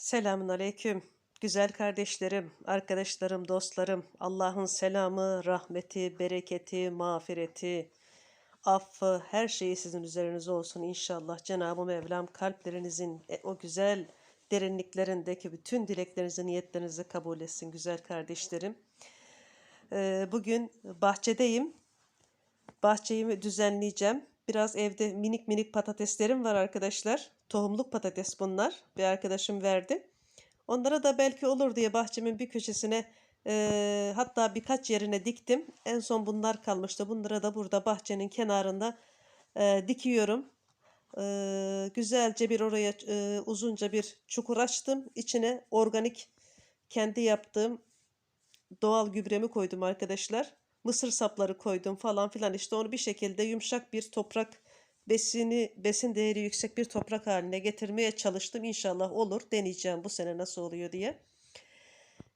Selamun aleyküm. Güzel kardeşlerim, arkadaşlarım, dostlarım. Allah'ın selamı, rahmeti, bereketi, mağfireti, affı, her şeyi sizin üzerinize olsun inşallah. Cenab-ı Mevlam kalplerinizin e, o güzel derinliklerindeki bütün dileklerinizi, niyetlerinizi kabul etsin güzel kardeşlerim. Ee, Bugün bahçedeyim. Bahçeyi düzenleyeceğim. Biraz evde minik minik patateslerim var arkadaşlar. Tohumluk patates bunlar. Bir arkadaşım verdi. Onlara da belki olur diye bahçemin bir köşesine eee, hatta birkaç yerine diktim. En son bunlar kalmıştı. Bunları da burada bahçenin kenarında eee, dikiyorum. Eee, güzelce bir oraya eee, uzunca bir çukur açtım. İçine organik kendi yaptığım doğal gübremi koydum arkadaşlar. Mısır sapları koydum falan filan işte onu bir şekilde yumuşak bir toprak besini besin değeri yüksek bir toprak haline getirmeye çalıştım. İnşallah olur. Deneyeceğim bu sene nasıl oluyor diye.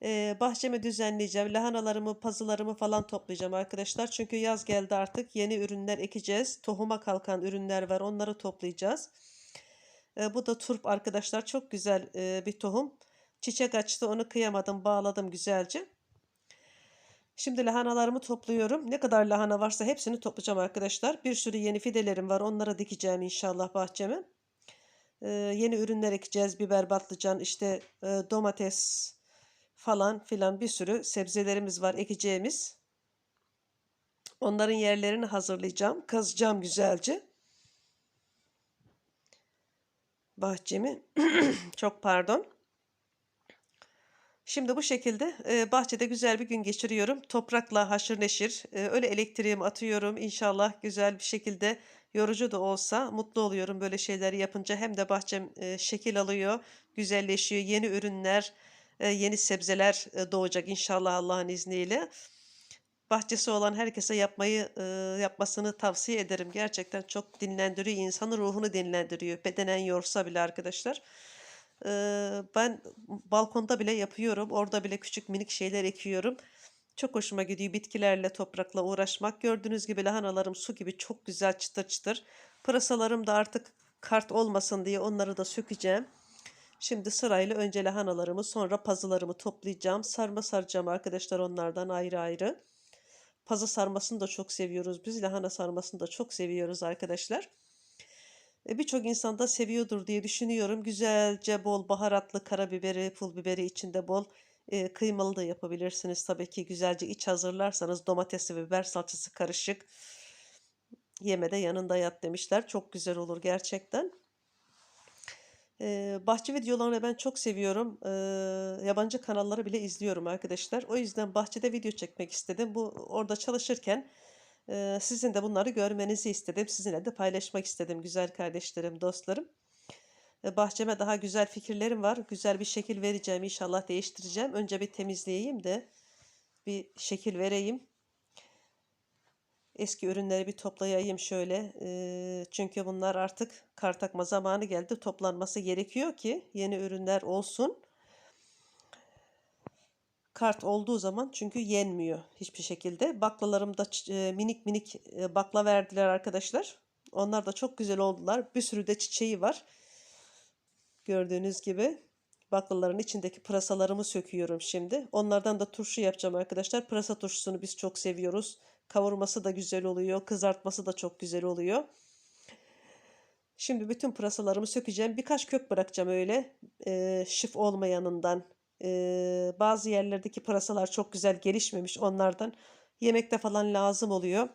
Ee, bahçemi düzenleyeceğim. Lahanalarımı, pazılarımı falan toplayacağım arkadaşlar. Çünkü yaz geldi artık. Yeni ürünler ekeceğiz. Tohuma kalkan ürünler var. Onları toplayacağız. Ee, bu da turp arkadaşlar. Çok güzel e, bir tohum. Çiçek açtı. Onu kıyamadım. Bağladım güzelce. Şimdi lahanalarımı topluyorum. Ne kadar lahana varsa hepsini toplayacağım arkadaşlar. Bir sürü yeni fidelerim var. Onlara dikeceğim inşallah bahçeme. Ee, yeni ürünler ekeceğiz. Biber, patlıcan, işte e, domates falan filan bir sürü sebzelerimiz var ekeceğimiz. Onların yerlerini hazırlayacağım. Kazacağım güzelce. Bahçemi. Çok pardon. Şimdi bu şekilde e, bahçede güzel bir gün geçiriyorum. Toprakla haşır neşir. e, öyle elektriğimi atıyorum. İnşallah güzel bir şekilde yorucu da olsa mutlu oluyorum böyle şeyleri yapınca. Hem de bahçem e, şekil alıyor, güzelleşiyor. Yeni ürünler, e, yeni sebzeler e, doğacak inşallah Allah'ın izniyle. Bahçesi olan herkese yapmayı e, yapmasını tavsiye ederim. Gerçekten çok dinlendiriyor, insanın ruhunu dinlendiriyor. Bedenen yorsa bile arkadaşlar. Ben balkonda bile yapıyorum. Orada bile küçük minik şeyler ekiyorum. Çok hoşuma gidiyor bitkilerle, toprakla uğraşmak. Gördüğünüz gibi lahanalarım su gibi çok güzel çıtır çıtır. Pırasalarım da artık kart olmasın diye onları da sökeceğim. Şimdi sırayla önce lahanalarımı sonra pazılarımı toplayacağım. Sarma saracağım arkadaşlar onlardan ayrı ayrı. Pazı sarmasını da çok seviyoruz. Biz lahana sarmasını da çok seviyoruz arkadaşlar. E, Birçok insan da seviyordur diye düşünüyorum. Güzelce bol baharatlı karabiberi, pul biberi içinde bol e, kıymalı da yapabilirsiniz. Tabii ki güzelce iç hazırlarsanız domatesli ve biber salçası karışık. Yemede yanında yat demişler. Çok güzel olur gerçekten. E, bahçe videolarını ben çok seviyorum. E, yabancı kanalları bile izliyorum arkadaşlar. O yüzden bahçede video çekmek istedim. Bu orada çalışırken Sizin de bunları görmenizi istedim. Sizinle de paylaşmak istedim güzel kardeşlerim, dostlarım. Bahçeme daha güzel fikirlerim var. Güzel bir şekil vereceğim. İnşallah değiştireceğim. Önce bir temizleyeyim de bir şekil vereyim. Eski ürünleri bir toplayayım şöyle. Çünkü bunlar artık kar takma zamanı geldi. Toplanması gerekiyor ki yeni ürünler olsun. Kart olduğu zaman çünkü yenmiyor hiçbir şekilde. Baklalarım da ç- e, minik minik e, bakla verdiler arkadaşlar. Onlar da çok güzel oldular. Bir sürü de çiçeği var. Gördüğünüz gibi baklaların içindeki pırasalarımı söküyorum şimdi. Onlardan da turşu yapacağım arkadaşlar. Pırasa turşusunu biz çok seviyoruz. Kavurması da güzel oluyor. Kızartması da çok güzel oluyor. Şimdi bütün pırasalarımı sökeceğim. Birkaç kök bırakacağım öyle. E, şif olmayanından. Bazı yerlerdeki pırasalar çok güzel gelişmemiş. Onlardan yemekte falan lazım oluyor.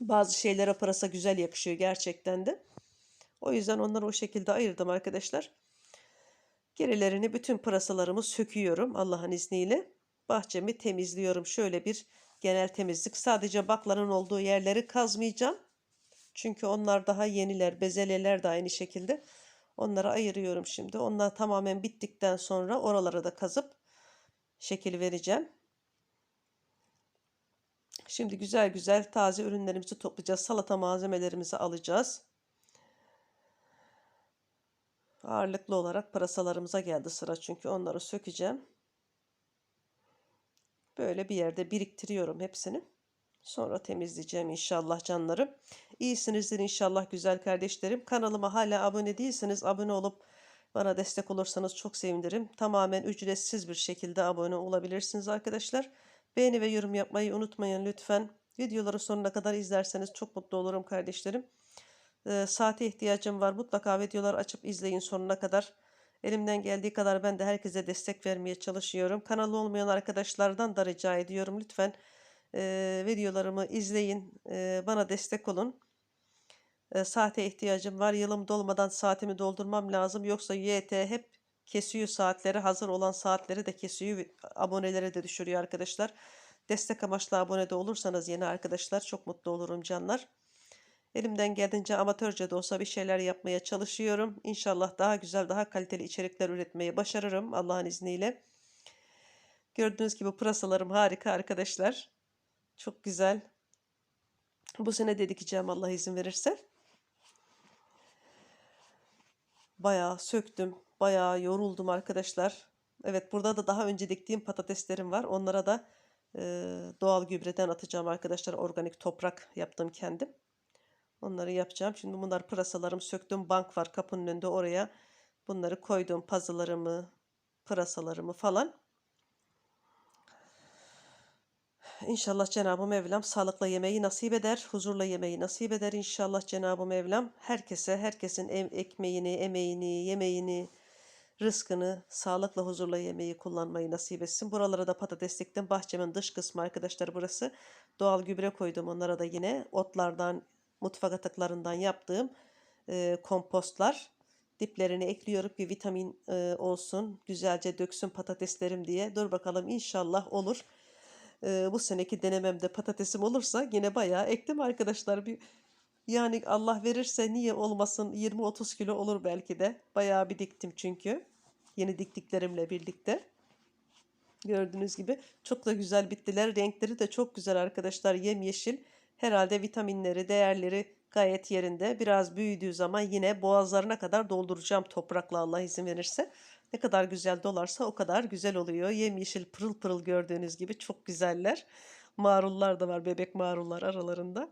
Bazı şeylere pırasa güzel yakışıyor gerçekten de. O yüzden onları o şekilde ayırdım arkadaşlar. Gerilerini bütün pırasalarımı söküyorum Allah'ın izniyle. Bahçemi temizliyorum. Şöyle bir genel temizlik. Sadece bakların olduğu yerleri kazmayacağım. Çünkü onlar daha yeniler. Bezelyeler de aynı şekilde. Onları ayırıyorum şimdi. Onlar tamamen bittikten sonra oralara da kazıp şekil vereceğim. Şimdi güzel güzel taze ürünlerimizi toplayacağız. Salata malzemelerimizi alacağız. Ağırlıklı olarak pırasalarımıza geldi sıra çünkü onları sökeceğim. Böyle bir yerde biriktiriyorum hepsini. Sonra temizleyeceğim inşallah canlarım. İyisinizdir inşallah güzel kardeşlerim. Kanalıma hala abone değilseniz abone olup Bana destek olursanız çok sevinirim. Tamamen ücretsiz bir şekilde abone olabilirsiniz arkadaşlar. Beğeni ve yorum yapmayı unutmayın lütfen. Videoları sonuna kadar izlerseniz çok mutlu olurum kardeşlerim. Ee, saate ihtiyacım var. Mutlaka videoları açıp izleyin sonuna kadar. Elimden geldiği kadar ben de herkese destek vermeye çalışıyorum. Kanalı olmayan arkadaşlardan da rica ediyorum. Lütfen e, videolarımı izleyin. e, bana destek olun. E, saate ihtiyacım var. Yılım dolmadan saatimi doldurmam lazım. Yoksa YT hep kesiyor saatleri. Hazır olan saatleri de kesiyor. ve Aboneleri de düşürüyor arkadaşlar. Destek amaçlı abone de olursanız yeni arkadaşlar çok mutlu olurum canlar. Elimden geldiğince amatörce de olsa bir şeyler yapmaya çalışıyorum. İnşallah daha güzel, daha kaliteli içerikler üretmeyi başarırım Allah'ın izniyle. Gördüğünüz gibi pırasalarım harika arkadaşlar. Çok güzel. Bu sene de dikeceğim Allah izin verirse. Bayağı söktüm. Bayağı yoruldum arkadaşlar. Evet burada da daha önce diktiğim patateslerim var. Onlara da e, doğal gübreden atacağım arkadaşlar. Organik toprak yaptım kendim. Onları yapacağım. Şimdi bunlar pırasalarım söktüm. Bank var kapının önünde oraya. Bunları koydum. Pazılarımı, pırasalarımı falan. İnşallah Cenab-ı Mevlam sağlıkla yemeği nasip eder, huzurla yemeği nasip eder inşallah Cenab-ı Mevlam. Herkese, herkesin ekmeğini, emeğini, yemeğini, rızkını sağlıkla, huzurla yemeği kullanmayı nasip etsin. Buralara da patates diktim. Bahçemin dış kısmı arkadaşlar burası. Doğal gübre koydum onlara da yine otlardan, mutfak atıklarından yaptığım e, kompostlar. Diplerini ekliyorum ki vitamin e, olsun, güzelce döksün patateslerim diye. Dur bakalım inşallah olur. Ee, bu seneki denememde patatesim olursa yine bayağı ektim arkadaşlar. Bir, yani Allah verirse niye olmasın 20-30 kilo olur belki de. Bayağı bir diktim çünkü. Yeni diktiklerimle birlikte. Gördüğünüz gibi çok da güzel bittiler. Renkleri de çok güzel arkadaşlar. Yemyeşil. Herhalde vitaminleri, değerleri gayet yerinde. Biraz büyüdüğü zaman yine boğazlarına kadar dolduracağım toprakla Allah izin verirse. Ne kadar güzel dolarsa o kadar güzel oluyor. Yemyeşil pırıl pırıl gördüğünüz gibi çok güzeller. Marullar da var, bebek marullar aralarında.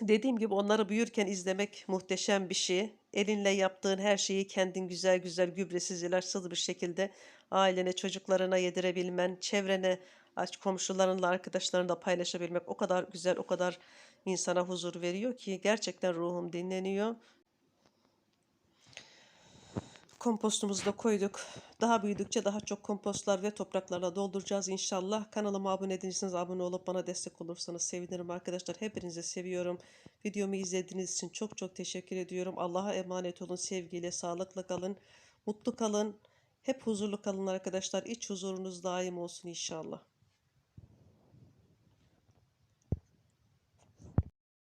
Dediğim gibi onları büyürken izlemek muhteşem bir şey. Elinle yaptığın her şeyi kendin güzel güzel gübresiz ilaçsız bir şekilde ailene, çocuklarına yedirebilmen, çevrene, aç komşularınla, arkadaşlarınla paylaşabilmek o kadar güzel, o kadar insana huzur veriyor ki gerçekten ruhum dinleniyor. Kompostumuzu da koyduk. Daha büyüdükçe daha çok kompostlar ve topraklarla dolduracağız inşallah. Kanalıma abone değilseniz abone olup bana destek olursanız sevinirim arkadaşlar. Hepinizi seviyorum. Videomu izlediğiniz için çok çok teşekkür ediyorum. Allah'a emanet olun. Sevgiyle, sağlıkla kalın. Mutlu kalın. Hep huzurlu kalın arkadaşlar. İç huzurunuz daim olsun inşallah.